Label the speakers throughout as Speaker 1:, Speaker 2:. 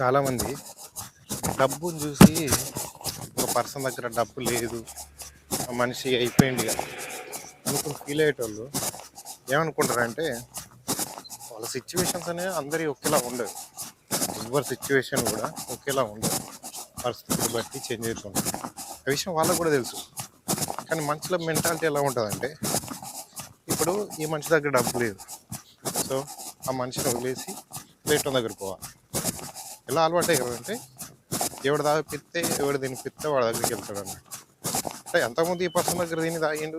Speaker 1: చాలామంది డబ్బుని చూసి ఒక పర్సన్ దగ్గర డబ్బు లేదు ఆ మనిషి అయిపోయింది ఇక అనుకుని ఫీల్ అయ్యేటోళ్ళు ఏమనుకుంటారంటే వాళ్ళ సిచ్యువేషన్స్ అనేవి అందరి ఒకేలా ఉండవు. ఎవరి సిచ్యువేషన్ కూడా ఒకేలా ఉండదు పరిస్థితులు బట్టి చేంజ్ అవుతుంటారు ఆ విషయం వాళ్ళకు కూడా తెలుసు. కానీ మనుషుల మెంటాలిటీ ఎలా ఉంటుందంటే ఇప్పుడు ఈ మనిషి దగ్గర డబ్బు లేదు. సో ఆ మనిషిని వదిలేసి ప్లేట్ దగ్గర పోవాలి. ఎలా అలవాటు అయ్యారంటే ఎవడు తాగిపిస్తే ఎవడు తినిపిస్తే వాడి దగ్గరికి వెళ్తాడు అన్నట్టు అంటే ఎంతమంది ఈ పర్సన్ దగ్గర తిని తాగిండు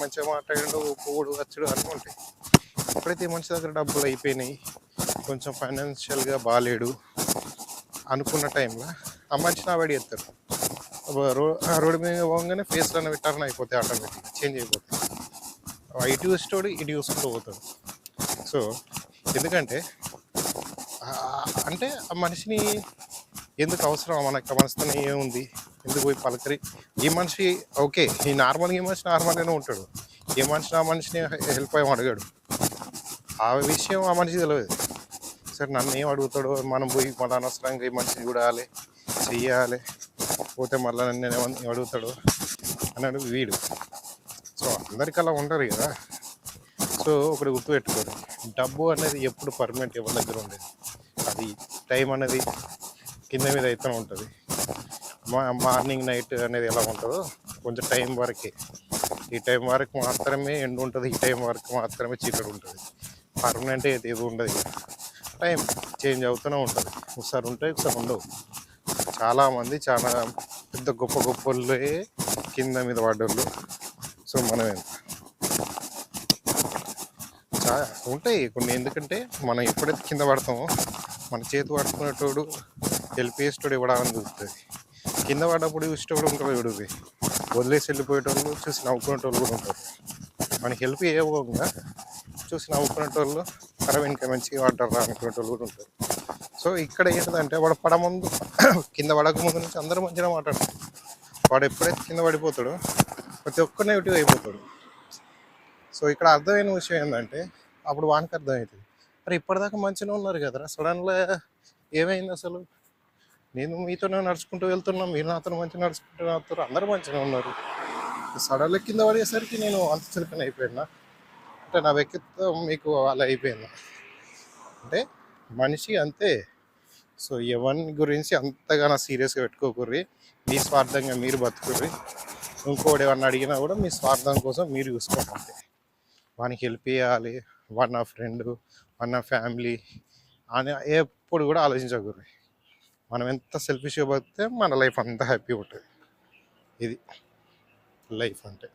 Speaker 1: మంచిగా మాట్లాడిండు పోడు వచ్చాడు అన్నీ ఉంటాయి. ఎప్పుడైతే మంచి మనిషి దగ్గర డబ్బులు అయిపోయినాయి కొంచెం ఫైనాన్షియల్గా బాగాలేడు అనుకున్న టైంలో ఆ మనిషిని అవాయిడ్ చేస్తారు. రో రోడ్డు మీద పోగానే ఫేస్లో పెట్టారని అయిపోతాయి ఆటోమేటిక్ చేంజ్ అయిపోతాయి. ఇటు చూసేటోడు ఇటు చూసుకుంటూ పోతాడు. సో ఎందుకంటే అంటే ఆ మనిషిని ఎందుకు అవసరం? మనకి మనసుతోనే ఏముంది? ఎందుకు పోయి పలకరి? ఈ మనిషి ఓకే ఈ నార్మల్ ఈ మనిషి నార్మల్గానే ఉంటాడు. ఏ మనిషి ఆ మనిషిని హెల్ప్ అయ్యి అడిగాడు. ఆ విషయం ఆ మనిషి తెలియదు సరే నన్ను ఏం అడుగుతాడో మనం పోయి మళ్ళీ అనవసరంగా ఈ మనిషిని చూడాలి చెయ్యాలి పోతే మళ్ళీ నన్ను ఏమని అడుగుతాడో అన్నాడు వీడు. సో అందరికి అలా ఉండరు కదా. సో ఒకటి గుర్తుపెట్టుకోరు డబ్బు అనేది ఎప్పుడు పర్మనెంట్ ఎవరి దగ్గర ఉండేది. అది టైం అనేది కింద మీద అయితేనే ఉంటుంది. మా మార్నింగ్ నైట్ అనేది ఎలా ఉంటుందో కొంచెం టైం వరకే. ఈ టైం వరకు మాత్రమే ఎండ్ ఉంటుంది ఈ టైం వరకు మాత్రమే చీకటి ఉంటుంది. పర్మనెంట్ అయితే ఏది ఉండదు టైం చేంజ్ అవుతూనే ఉంటుంది. ఒకసారి ఉంటాయి ఒకసారి ఉండవు. చాలామంది చాలా పెద్ద గొప్ప గొప్ప కింద మీద పడ్డోళ్ళు. సో మనం ఉంటాయి కొన్ని. ఎందుకంటే మనం ఎప్పుడైతే కింద పడతామో మన చేతి పడుకునేటోడు హెల్ప్ చేసేటోడు ఇవ్వడానికి చూస్తుంది కింద పడ్డప్పుడు చూసేటోడు ఉంటాడు విడువి వదిలేసి వెళ్ళిపోయేటోళ్ళు చూసి నవ్వుకునేటోళ్ళు కూడా ఉంటారు. మనకి హెల్ప్ చేయకుండా చూసి నవ్వుకునేటోళ్ళు అరవై ఇంకా మంచిగా వాడతారు అనుకునేటోళ్ళు కూడా ఉంటారు. సో ఇక్కడ ఏంటంటే వాడు పడ ముందు కింద పడక ముందు నుంచి అందరూ మంచిగా మాట్లాడతారు వాడు ఎప్పుడైతే కింద పడిపోతాడో ప్రతి ఒక్క నెగిటివ్ అయిపోతాడు. సో ఇక్కడ అర్థమైన విషయం ఏంటంటే అప్పుడు వానికి అర్థమవుతుంది. మరి ఇప్పటిదాకా మంచిగా ఉన్నారు కదరా. సడన్గా ఏమైంది అసలు? నేను మీతోనే నడుచుకుంటూ వెళ్తున్నా మీరు నాతో మంచిగా నడుచుకుంటూ నాతో అందరూ మంచిగా ఉన్నారు. సడన్గా కింద పడేసరికి నేను అంత చులకన అయిపోయినా. అంటే నా వ్యక్తిత్వం మీకు అలా అయిపోయింది. అంటే మనిషి అంతే. సో ఎవరిని గురించి అంతగానో సీరియస్గా పెట్టుకోకూర్రి. మీ స్వార్థంగా మీరు బతుకుర్రి. ఇంకోటి ఏమన్నా అడిగినా కూడా మీ స్వార్థం కోసం మీరు చూసుకోండి వానికి హెల్ప్ చేయాలి. వాడు నా ఫ్రెండ్ వాడు నా ఫ్యామిలీ అని ఎప్పుడు కూడా ఆలోచించకూడదు. మనం ఎంత సెల్ఫిష్గా బతికితే మన లైఫ్ అంతా హ్యాపీగా ఉంటుంది. ఇది లైఫ్ అంటే.